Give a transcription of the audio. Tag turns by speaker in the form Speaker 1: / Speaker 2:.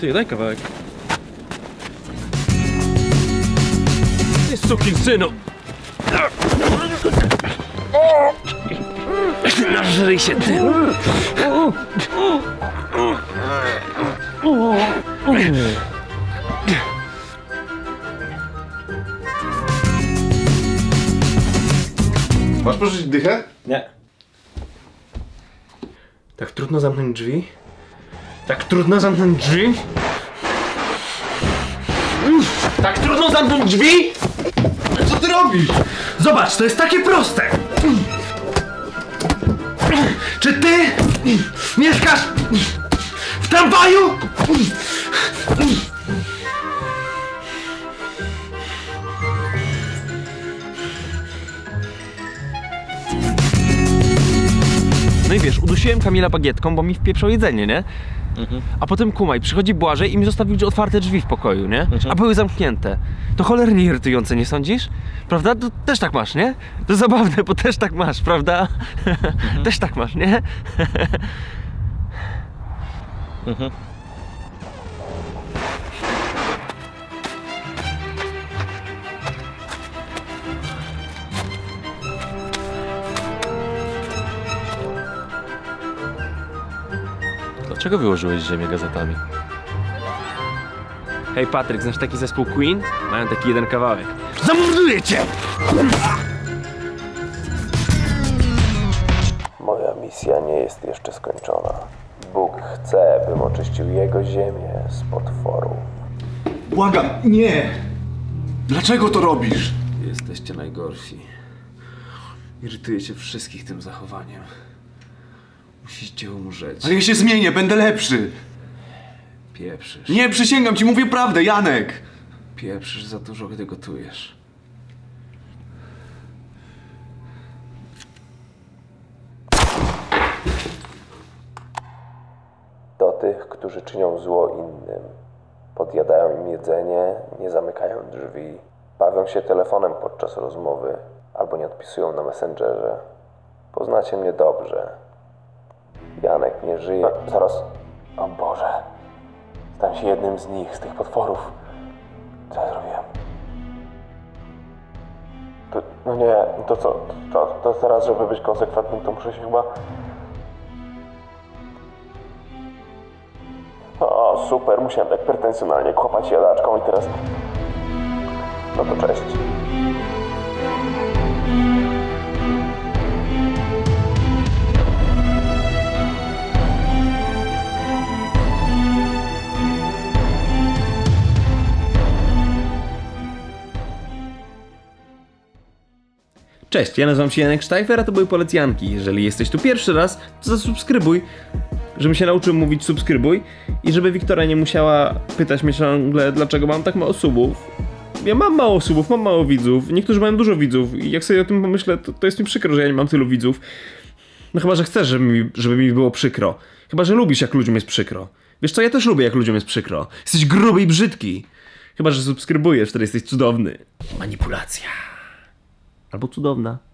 Speaker 1: Ty, daj kawałek. Ty sukin synu! Nażryj się ty!
Speaker 2: Masz pożyczyć dychę?
Speaker 1: Nie. Tak trudno zamknąć drzwi? Tak trudno zamknąć drzwi? Tak trudno zamknąć drzwi?
Speaker 2: Co ty robisz?
Speaker 1: Zobacz, to jest takie proste! Czy ty mieszkasz w tramwaju? No i wiesz, udusiłem Kamila bagietką, bo mi wpieprzał jedzenie, nie? A potem kumaj, przychodzi Błażej i mi zostawił otwarte drzwi w pokoju, nie? A były zamknięte. To cholernie irytujące, nie sądzisz? Prawda? To też tak masz, nie? To zabawne, bo też tak masz, prawda? też tak masz, nie? Dlaczego wyłożyłeś ziemię gazetami? Hej Patryk, znasz taki zespół Queen? Mają taki jeden kawałek. Zamorduję cię!
Speaker 3: Moja misja nie jest jeszcze skończona. Bóg chce, bym oczyścił jego ziemię z potworu.
Speaker 2: Błagam, nie! Dlaczego to robisz?
Speaker 1: Jesteście najgorsi. Irytujecie wszystkich tym zachowaniem. Musicie umrzeć.
Speaker 2: Ale ja się zmienię, będę lepszy.
Speaker 1: Pieprzysz.
Speaker 2: Nie, przysięgam ci, mówię prawdę, Janek.
Speaker 1: Pieprzysz za dużo, gdy gotujesz.
Speaker 3: Do tych, którzy czynią zło innym. Podjadają im jedzenie, nie zamykają drzwi, bawią się telefonem podczas rozmowy albo nie odpisują na Messengerze. Poznacie mnie dobrze. Janek nie żyje. zaraz. O Boże. Stałem się jednym z nich, z tych potworów. Co ja zrobiłem? To, no nie, to co? To, to teraz, żeby być konsekwentnym, to muszę się chyba O, super, musiałem tak pretensjonalnie kłapać jadaczką i teraz... No to cześć.
Speaker 1: Cześć, ja nazywam się Janek Sztajfer, a to były polecjanki. Jeżeli jesteś tu pierwszy raz, to zasubskrybuj, żebym się nauczył mówić subskrybuj i żeby Wiktoria nie musiała pytać mnie ciągle, dlaczego mam tak mało subów. Ja mam mało subów, mam mało widzów, niektórzy mają dużo widzów i jak sobie o tym pomyślę, to, to jest mi przykro, że ja nie mam tylu widzów. No chyba, że chcesz, żeby mi, żeby mi było przykro. Chyba, że lubisz, jak ludziom jest przykro. Wiesz co, ja też lubię, jak ludziom jest przykro. Jesteś gruby i brzydki. Chyba, że subskrybujesz, wtedy jesteś cudowny. Manipulacja. Albo cudowna.